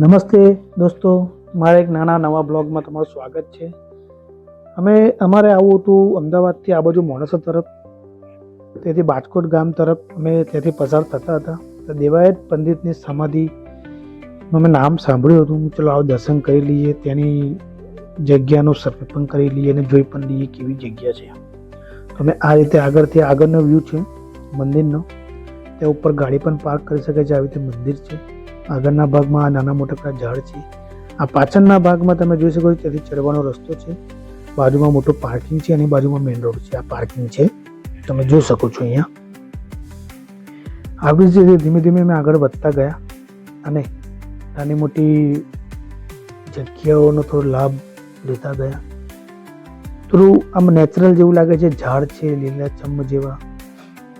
નમસ્તે દોસ્તો, મારા એક નાના નવા બ્લોગમાં તમારું સ્વાગત છે. અમે અમારે આવું હતું અમદાવાદથી આ બાજુ મોડાસા તરફ, તેથી બાજકોટ ગામ તરફ અમે ત્યાંથી પસાર થતા હતા. તો દેવાયત પંડિતની સમાધિનું મેં નામ સાંભળ્યું હતું. ચલો આવો દર્શન કરી લઈએ, તેની જગ્યાનું સર્વે કરી લઈએ અને જોઈ પણ લઈએ કેવી જગ્યા છે. અમે આ રીતે આગળથી આગળનો વ્યૂ છે મંદિરનો. ત્યાં ઉપર ગાડી પણ પાર્ક કરી શકે છે, આવી રીતે મંદિર છે. આગળના ભાગમાં આ નાના મોટા ઝાડ છે? આ પાછળના ભાગમાં તમે જોઈ શકો છો ત્યાંથી ચડવાનો રસ્તો છે. બાજુમાં મોટું પાર્કિંગ છે અને બાજુમાં મેઇન રોડ છે. આ પાર્કિંગ છે. તમે જોઈ શકો છો અહીંયા. આવી જ રીતે ધીમે ધીમે અમે આગળ વધતા ગયા અને નાની મોટી જગ્યાઓનો થોડો લાભ લેતા ગયા. થોડું આમ નેચરલ જેવું લાગે છે. ઝાડ છે લીલાછમ જેવા.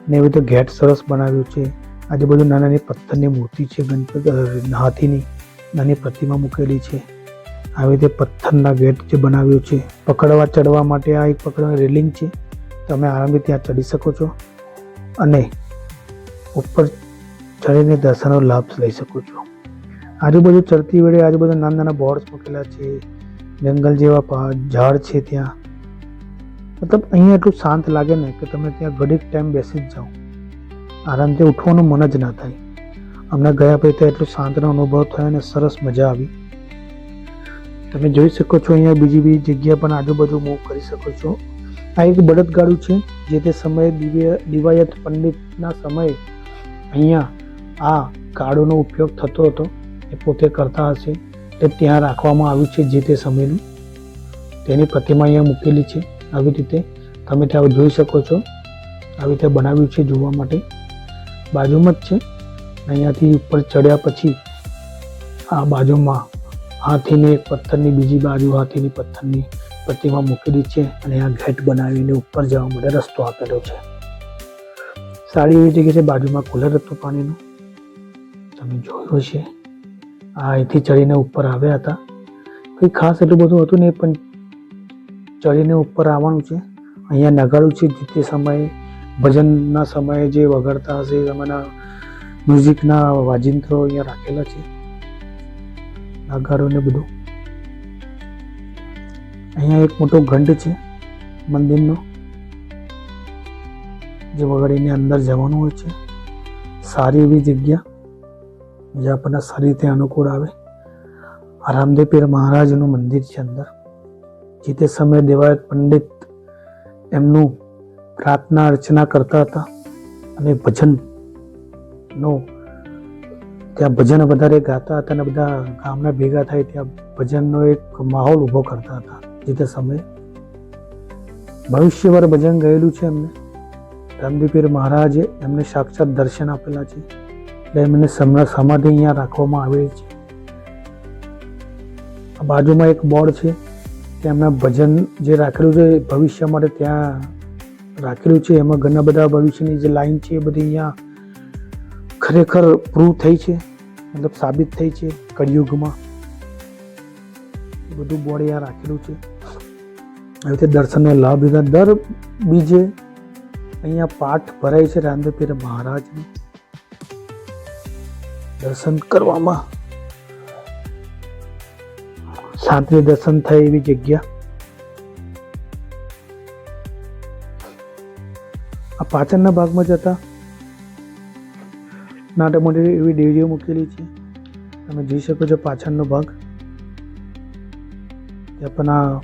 ને એવી તો ગેટ સરસ બનાવ્યું છે. આજુબાજુ નાના નાની પથ્થરની મૂર્તિ છે, ગણપતિ હાથીની નાની પ્રતિમા મૂકેલી છે. આવી રીતે પથ્થરના ગેટ જે બનાવ્યો છે, પકડવા, ચડવા માટે આ એક પકડવાની રેલિંગ છે. તમે આરામથી ત્યાં ચડી શકો છો અને ઉપર ચડીને દર્શનનો લાભ લઈ શકો છો. આજુબાજુ ચડતી વેળે આજુબાજુ નાના નાના બોર્ડ્સ મૂકેલા છે, જંગલ જેવા ઝાડ છે ત્યાં. મતલબ અહીંયા એટલું શાંત લાગે ને કે તમે ત્યાં ઘડીક ટાઈમ બેસી જ જાઓ. આરામથી ઉઠવાનું મન જ ના થાય. અમને ગયા પછી ત્યાં એટલો શાંતનો અનુભવ થયો અને સરસ મજા આવી. તમે જોઈ શકો છો અહીંયા બીજી બીજી જગ્યા પણ આજુબાજુ મૂવ કરી શકો છો. આ એક બળદગાડું છે, જે તે સમયે દિવ્ય, દિવાયત પંડિતના સમયે અહીંયા આ ગાડોનો ઉપયોગ થતો હતો. એ પોતે કરતા હશે. તે ત્યાં રાખવામાં આવ્યું છે જે તે સમયનું. તેની પ્રતિમા અહીંયા મૂકેલી છે. આવી રીતે તમે ત્યાં જોઈ શકો છો. આવી રીતે બનાવ્યું છે જોવા માટે. બાજુમાં જ છે. અહીંયાથી ઉપર ચડ્યા પછી આ બાજુમાં હાથીને એક પથ્થરની બીજી બાજુ હાથીની પથ્થરની પ્રતિમા મૂકેલી છે અને આ ઘેટ બનાવીને ઉપર જવા માટે રસ્તો આપેલો છે. સારી એવી જગ્યા છે, બાજુમાં કુલર હતું પાણીનું. તમે જોયું છે આ અહીંથી ચડીને ઉપર આવ્યા હતા. કંઈ ખાસ એટલું બધું હતું નહીં, પણ ચડીને ઉપર આવવાનું છે. અહીંયા નગાડું છે, જે તે સમયે ભજનના સમયે જે વગાડતા હશે એ સમયના મ્યુઝિકના વાજિંત્રો અહીંયા રાખેલા છે. નાગારોને બધું. અહીંયા એક મોટો ઘંટ છે, મંદિરનો, જે વગાડીને અંદર જવાનું હોય છે. સારી એવી જગ્યા, જે આપણને સારી રીતે અનુકૂળ આવે. આ રામદેવ પીર મહારાજનું મંદિર છે અંદર. જે તે સમયે દેવાયત પંડિત એમનું પ્રાર્થના અર્ચના કરતા હતા અને ભજનનો ત્યાં ભજન વધારે ગાતા હતા અને બધા ગામના ભેગા થાય ત્યાં ભજનનો એક માહોલ ઊભો કરતા હતા. જે તે સમયે ભવિષ્યવાર ભજન ગયેલું છે એમને. રામદીપીર મહારાજે એમને સાક્ષાત દર્શન આપેલા છે. એટલે એમને સમ- સમાધિ અહીંયા રાખવામાં આવેલી છે. બાજુમાં એક બોર્ડ છે. ત્યાં એમના ભજન જે રાખેલું છે ભવિષ્ય માટે ત્યાં રાખેલું છે. એમાં ઘણા બધા ભવિષ્યની જે લાઈન છે એ બધી અહીંયા ખરેખર પ્રૂવ થઈ છે. મતલબ સાબિત થઈ છે કળિયુગમાં. બધું બોર્ડ અહીંયા રાખેલું છે. આવી રીતે દર્શનનો લાભ લીધા. દર બીજે અહીંયા પાઠ ભરાય છે મહારાજને મહારાજનું. દર્શન કરવામાં. શાંતિ દર્શન થાય એવી જગ્યા. પાછળના ભાગમાં જતા નાટક મોટી એવી ડેરીઓ મૂકેલી છે. તમે જોઈ શકો છો પાછળનો ભાગ. ત્યાં પણ આ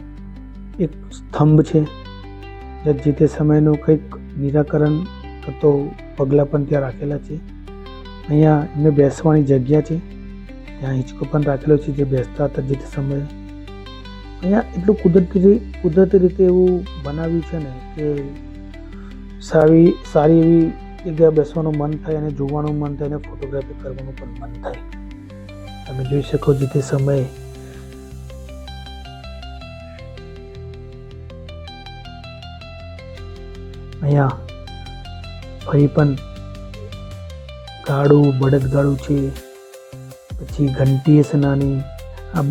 એક સ્તંભ છે. જે જે તે સમયનું કંઈક નિરાકરણ થતો પગલાં પણ ત્યાં રાખેલા છે. અહીંયા એમને બેસવાની જગ્યા છે. ત્યાં હિંચકો પણ રાખેલો છે જે બેસતા હતા જે તે સમયે. અહીંયા એટલું કુદરતી કુદરતી રીતે એવું બનાવ્યું છે ને કે સારી સારી એવી જગ્યા બેસવાનું મન થાય અને જોવાનું મન થાય અને ફોટોગ્રાફી કરવાનું પણ મન થાય. તમે જોઈ શકો જે તે સમયે. અહીંયા ફરી પણ ગાડું બળદગાડું છે. પછી ઘંટી હશે નાની. આ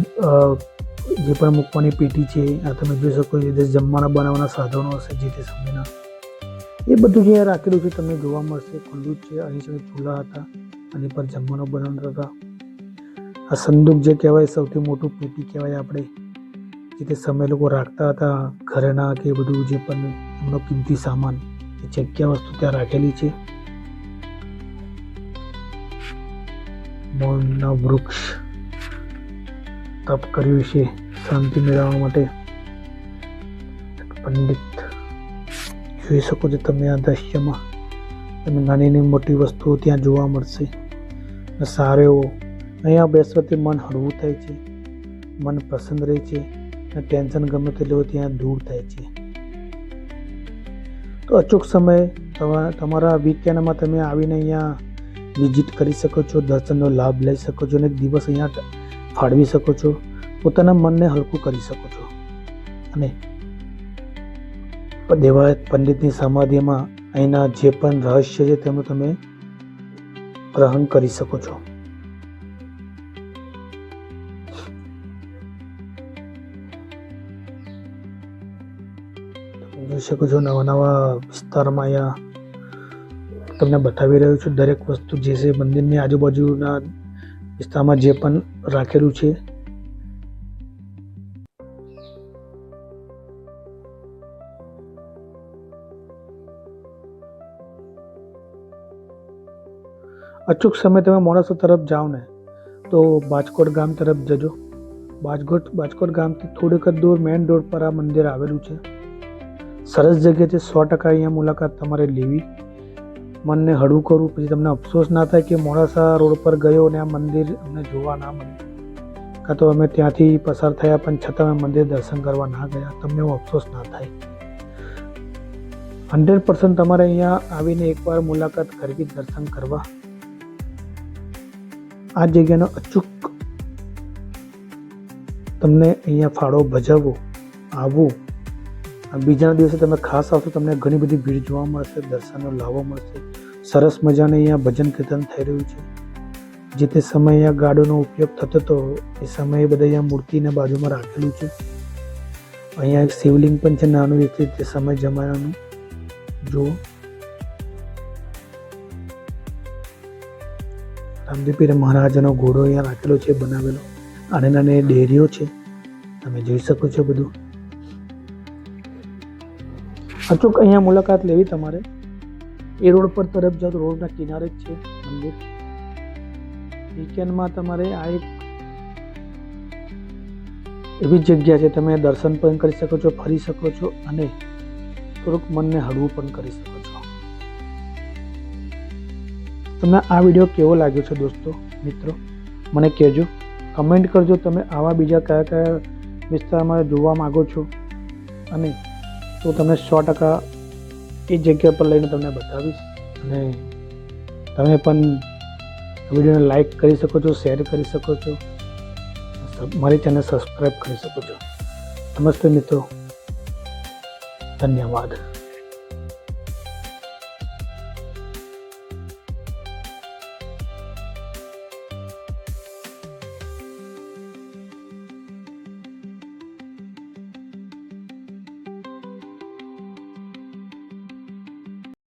જે પણ મૂકવાની પેટી છે, આ તમે જોઈ શકો જે જમવાના બનાવવાના સાધનો હશે જે તે સમયના. એ બધું જે રાખેલું છે, તમને જોવા મળશે. ખુલ્લું છે, અહીં છે ચૂલા હતા. આની પર જમવાનું બનાવતા હતા. આ સંદૂક જે કહેવાય, સૌથી મોટું પેટી કહેવાય આપણે. જે તે સમય લોકો રાખતા હતા, ઘરેના કે બધું જે પણ એમનો કિંમતી સામાન. એ જગ્યા વસ્તુ ત્યાં રાખેલી છે. મૌનના વૃક્ષ તપ કર્યું છે, શાંતિ મેળવવા માટે. પંડિત જોઈ શકો છો તમે આ દ્રશ્યમાં. તમે નાની મોટી વસ્તુઓ ત્યાં જોવા મળશે. સારો એવો, અહીંયા બેસવાથી મન હળવું થાય છે. મન પ્રસન્ન રહે છે અને ટેન્શન ગમે તેટલું ત્યાં દૂર થાય છે. તો અચૂક સમય તમા- તમારા વીકેન્ડમાં તમે આવીને અહીંયા વિઝિટ કરી શકો છો, દર્શનનો લાભ લઈ શકો છો અને એક દિવસ અહીંયા ફાળવી શકો છો. પોતાના મનને હલકું કરી શકો છો. અને દેવાયત પંડિતની સમાધિમાં અહીંના જે પણ રહસ્ય છે તેનું તમે ગ્રહણ કરી શકો છો. જોઈ શકો છો નવા નવા વિસ્તારમાં અહીંયા તમને બતાવી રહ્યો છું દરેક વસ્તુ જે છે મંદિરની આજુબાજુના વિસ્તારમાં જે પણ રાખેલું છે. અચૂક સમય તમે મોડાસા તરફ જાઓ ને તો બાજકોટ ગામ તરફ જજો બાજકોટ બાજકોટ ગામથી થોડીક જ દૂર મેઇન રોડ પર આ મંદિર આવેલું છે સરસ જગ્યા છે સો ટકા અહીંયા મુલાકાત તમારે લેવી મનને હળવું કરવું પછી તમને અફસોસ ના થાય કે મોડાસા રોડ પર ગયો અને આ મંદિર અમને જોવા ના મળ્યું કાં તો અમે ત્યાંથી પસાર થયા પણ છતાં અમે મંદિર દર્શન કરવા ના ગયા તમને એવો અફસોસ ના થાય હંડ્રેડ પર્સન્ટ તમારે અહીંયા આવીને એકવાર મુલાકાત કરવી દર્શન કરવા આ જગ્યાનો અચૂક તમને અહીંયા ફાળો ભજવવો, આવવું બીજાના દિવસે તમે ખાસ આવશો, તમને ઘણી બધી ભીડ જોવા મળશે દર્શનનો લાવો મળશે. સરસ મજાને અહીંયા ભજન કીર્તન થઈ રહ્યું છે. જે તે સમયે અહીંયા ગાડોનો ઉપયોગ થતો હતો એ સમયે બધા અહીંયા મૂર્તિને બાજુમાં રાખેલું છે. અહીંયા એક શિવલિંગ પણ છે, નાનું એક તે સમય જમાનાનું. જુઓ. રામદેવપીર મહારાજાનો ઘોડો અહીંયા રાખેલો છે, બનાવેલો. અને નાની ડેરીઓ છે. તમે જોઈ શકો છો બધું. અચૂક અહીંયા મુલાકાત લેવી તમારે. એ રોડ પર તરફ જાઓ તો રોડના કિનારે જ છે મંદિર. વીકેન્ડમાં તમારે આ એક એવી જગ્યા છે, તમે દર્શન પણ કરી શકો છો, ફરી શકો છો અને થોડુંક મનને હળવું પણ કરી શકો છો. તમને આ વીડિયો કેવો લાગ્યો છે દોસ્તો? મિત્રો, મને કહેજો. કમેન્ટ કરજો તમે આવા બીજા કયા કયા વિસ્તારમાં જોવા માગો છો. અને તો તમને સો ટકા એ જગ્યા પર લઈને તમને બતાવીશ. અને તમે પણ વિડીયોને લાઈક કરી શકો છો શેર કરી શકો છો. મારી ચેનલ સબસ્ક્રાઈબ કરી શકો છો. નમસ્તે મિત્રો. ધન્યવાદ.